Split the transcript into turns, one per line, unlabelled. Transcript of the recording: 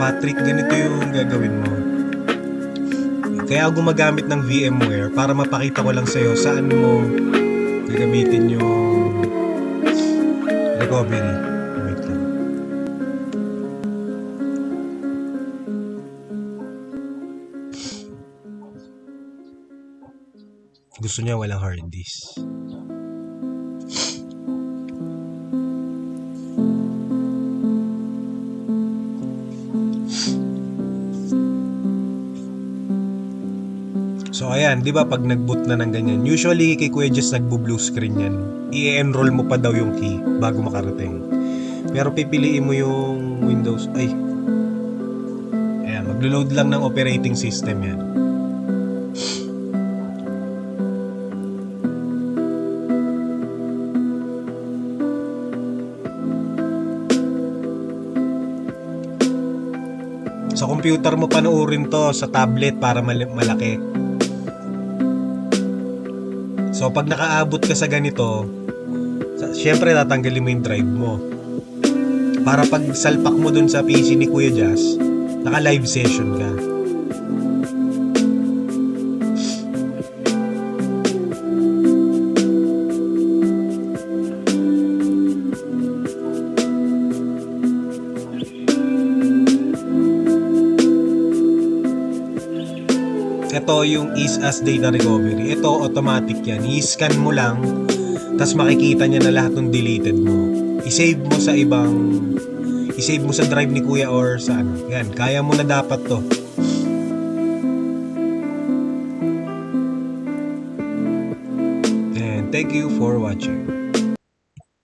Patrick, ganito yung gagawin mo. Kaya gumagamit ng VMware para mapakita ko lang sa'yo saan mo gagamitin yung recovery. Wait lang. Gusto niya walang hard disk. So ayan, 'di ba pag nag-boot na ng ganyan, usually kay Kuya Jess nagbo-blue screen yan. I-enroll mo pa daw yung key bago makarating. Pero pipiliin mo yung Windows, ay. Ayan, maglo-load lang ng operating system yan. Sa computer mo panoorin to sa tablet para mal- malaki. So pag nakaabot ka sa ganito, syempre tatanggalin mo yung drive mo. Para pag salpak mo dun sa PC ni Kuya Jazz, naka live session ka. Ito yung is as data recovery. Ito automatic yan. I-scan mo lang, tapos makikita niya na lahat ng deleted mo. I-save mo sa ibang i-save mo sa drive ni kuya or sa ano. Yan, kaya mo na dapat to. And thank you for watching.